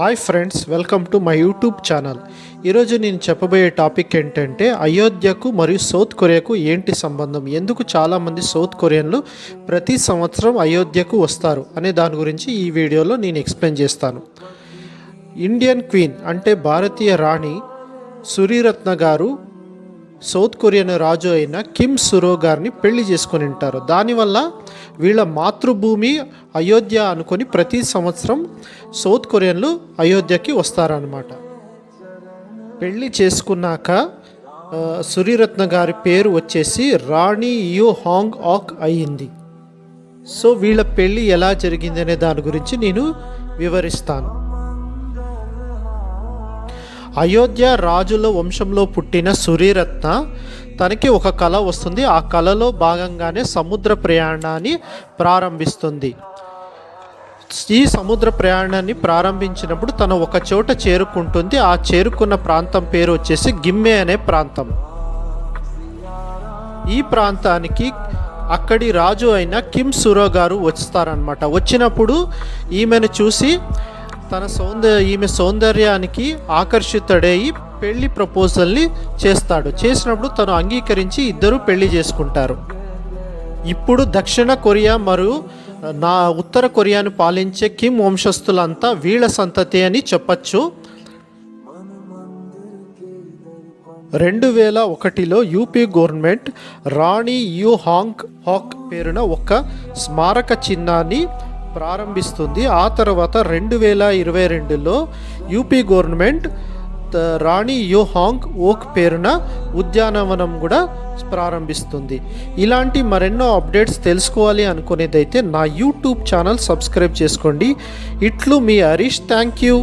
Hi friends welcome to my YouTube channel ఈరోజు నేను చెప్పబోయే టాపిక్ ఏంటంటే అయోధ్యకు మరియు సౌత్ కొరియాకు ఏంటి సంబంధం? ఎందుకు చాలామంది సౌత్ కొరియన్లు ప్రతి సంవత్సరం అయోధ్యకు వస్తారు? అనే దాని గురించి ఈ వీడియోలో నేను ఎక్స్ప్లెయిన్ చేస్తాను. ఇండియన్ క్వీన్ అంటే భారతీయ రాణి సురీరత్న గారు సౌత్ కొరియన్ రాజు అయిన కిమ్ సురో గారిని పెళ్ళి చేసుకొని ఉంటారు. దానివల్ల వీళ్ళ మాతృభూమి అయోధ్య అనుకొని ప్రతి సంవత్సరం సౌత్ కొరియన్లు అయోధ్యకి వస్తారనమాట పెళ్ళి చేసుకున్నాక సురీరత్న గారి పేరు వచ్చేసి రాణి యు హాంగ్ ఆక్ అయ్యింది. సో వీళ్ళ పెళ్ళి ఎలా జరిగింది అనే దాని గురించి నేను వివరిస్తాను. అయోధ్య రాజుల వంశంలో పుట్టిన సురీరత్న తనకి ఒక కళ వస్తుంది. ఆ కళలో భాగంగానే సముద్ర ప్రయాణాన్ని ప్రారంభిస్తుంది. ఈ సముద్ర ప్రయాణాన్ని ప్రారంభించినప్పుడు తను ఒక చోట చేరుకుంటుంది. ఆ చేరుకున్న ప్రాంతం పేరు వచ్చేసి గిమ్మే అనే ప్రాంతం. ఈ ప్రాంతానికి అక్కడి రాజు అయిన కిమ్ సురో గారు వస్తారనమాట వచ్చినప్పుడు ఈమెను చూసి తన సౌందర్య ఈమె సౌందర్యానికి ఆకర్షితుడై పెళ్ళి ప్రపోజల్ని చేస్తాడు. చేసినప్పుడు తను అంగీకరించి ఇద్దరు పెళ్ళి చేసుకుంటారు. ఇప్పుడు దక్షిణ కొరియా మరియు నా ఉత్తర కొరియాను పాలించే కిమ్ వంశస్థులంతా వీళ్ళ సంతతి అని చెప్పచ్చు. రెండు వేల ఒకటిలో యూపీ గవర్నమెంట్ రాణి యూ హాంగ్ హాక్ పేరున ఒక స్మారక చిహ్నాన్ని ప్రారంభిస్తుంది. ఆ తర్వాత రెండు వేల ఇరవై రెండులో యూపీ గవర్నమెంట్ రాణి యోహాంగ్ ఓక్ పేరున ఉద్యానవనం కూడా ప్రారంభిస్తుంది. ఇలాంటి మరెన్నో అప్డేట్స్ తెలుసుకోవాలి అనుకునేదైతే నా యూట్యూబ్ ఛానల్ సబ్స్క్రైబ్ చేసుకోండి. ఇట్లు మీ హరీష్. Thank you.